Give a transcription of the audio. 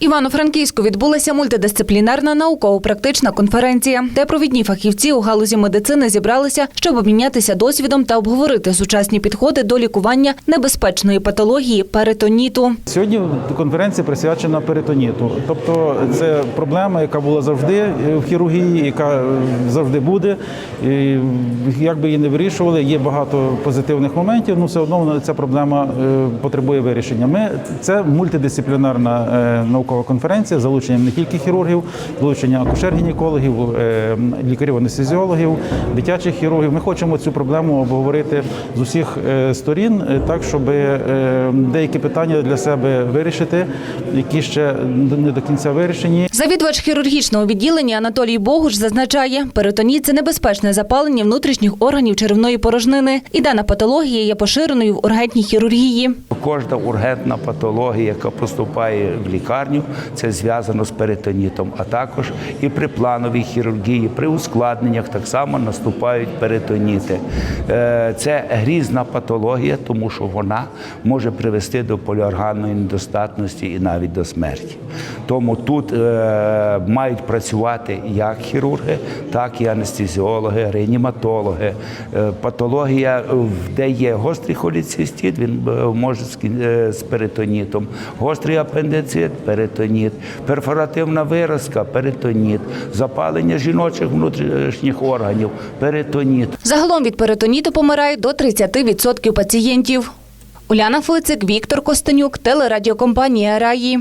Івано-Франківську відбулася мультидисциплінарна науково-практична конференція, де провідні фахівці у галузі медицини зібралися, щоб обмінятися досвідом та обговорити сучасні підходи до лікування небезпечної патології перитоніту. Сьогодні конференція присвячена перитоніту. Тобто це проблема, яка була завжди в хірургії, яка завжди буде. І як би її не вирішували, є багато позитивних моментів, але все одно ця проблема е, потребує вирішення. Ми це мультидисциплінарна е, наукова конференція з залученням не тільки хірургів, залучення акушер-гінекологів, е, лікарів-анестезіологів, дитячих хірургів. Ми хочемо цю проблему обговорити з усіх е, сторін, е, так щоб деякі питання для себе вирішити, які ще не до кінця вирішені. Завідувач хірургічного відділення Анатолій Богуш зазначає, перитоніт – це небезпечне запалення внутрішніх органів черевної порожнини. І дана патологія є поширеною в ургентній хірургії. Кожна ургентна патологія, яка поступає в лікарню, це зв'язано з перитонітом. А також і при плановій хірургії, при ускладненнях так само наступають перитоніти. Е, Це грізна патологія, тому що вона може привести до поліорганної недостатності і навіть до смерті. Тому тут е, мають працювати як хірурги, так і анестезіологи, реаніматологи. Е, Патологія, де є гострий холіцистит, він може з перитонітом, гострий апендицит перитоніт, перфоративна виразка перитоніт, запалення жіночих внутрішніх органів перитоніт. Загалом від перитоніту помирає до 30% пацієнтів. Уляна Флицик, Віктор Костенюк, телерадіокомпанія Раї.